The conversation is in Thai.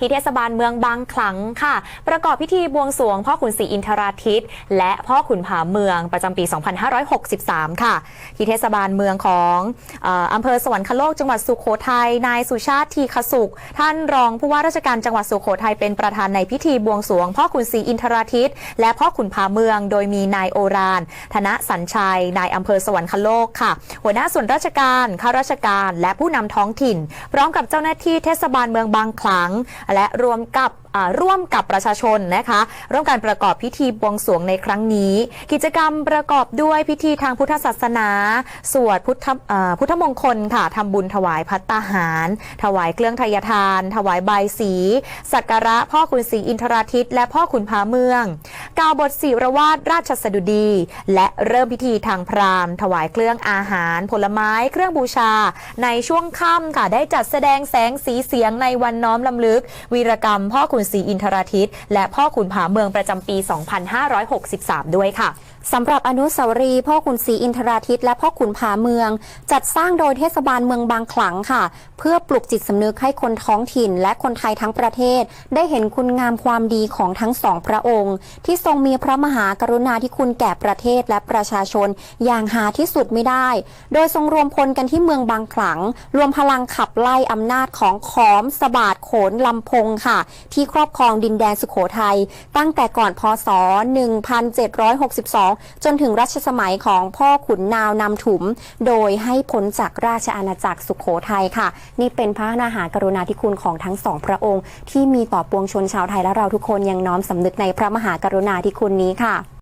ที่เทศบาลเมืองบางขลังค่ะ ประกอบพิธีบวงสรวงพ่อขุนศรีอินทราทิตย์และพ่อขุนผาเมืองประจำปี 2563 ค่ะ ที่เทศบาลเมืองของอำเภอสวรรคโลกจังหวัดสุโขทัยนายสุชาติทีขสุข ท่านรองผู้ว่าราชการจังหวัดสุโขทัยเป็นประธานในพิธีบวงสรวงพ่อขุนศรีอินทราทิตย์และพ่อขุนผาเมือง โดยมีนายโอรานธนสัญชัย นายอำเภอสวรรคโลกค่ะ หัวหน้าส่วนราชการข้าราชการ และผู้นำท้องถิ่น พร้อมกับเจ้าหน้าที่เทศบาลเมืองบางขลังและรวมกับ ร่วมกับประชาชนนะคะร่วมการประกอบพิธีบวงสรวงในครั้งนี้ กิจกรรมประกอบด้วยพิธีทางพุทธศาสนา สวดพุทธพุทธมงคลค่ะทำบุญถวายพัตตาหาร ถวายเครื่องทายทาน ถวายใบยสีสักการะพ่อขุนศรีอินทราทิต และพ่อขุนพาเมืองกล่าวบทศิรวาทราชสดุดี และเริ่มพิธีทางพราหมณ์ ถวายเครื่องอาหาร ผลไม้ เครื่องบูชา ในช่วงค่ำค่ะได้จัดแสดงแสงสีเสียงในวันน้อมลำลึก วีรกรรมพ่อขุนศรีอินทราทิตย์และพ่อขุนผาเมืองประจำปี 2563 ด้วยค่ะสำหรับอนุสาวรีย์พ่อขุนศรีอินทราทิตย์และพ่อขุนผาเมือง จัดสร้างโดยเทศบาลเมืองบางขลังค่ะ เพื่อปลุกจิตสำนึกให้คนท้องถิ่น และคนไทยทั้งประเทศ ได้เห็นคุณงามความดีของทั้งสองพระองค์ ที่ทรงมีพระมหากรุณาธิคุณแก่ประเทศและประชาชน อย่างหาที่สุดไม่ได้ โดยทรงรวมพลกันที่เมืองบางขลัง รวมพลังขับไล่อำนาจของขอมสบาดโขนลำพงค่ะ ที่ครอบครองดินแดนสุขโขทัยตั้งแต่ก่อนพศ 1762 จนถึงรัชสมัยของพ่อขุนนาวนำถุม โดยให้พ้นจากราชอาณาจักรสุขโขทัยค่ะ นี่เป็นพระมหากรุณาธิคุณของทั้งสองพระองค์ ที่มีต่อปวงชนชาวไทยและเราทุกคนยังน้อมสำนึกในพระมหากรุณาธิคุณนี้ค่ะ